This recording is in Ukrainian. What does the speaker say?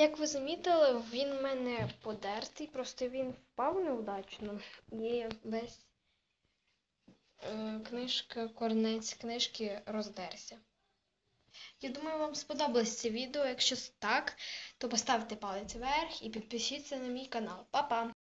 Як ви замітили, він в мене подертий, просто він впав неудачно і весь е, книжка, корнець книжки роздерся. Я думаю, вам сподобалось це відео. Якщо так, то поставте палець вверх і підпишіться на мій канал. Па-па!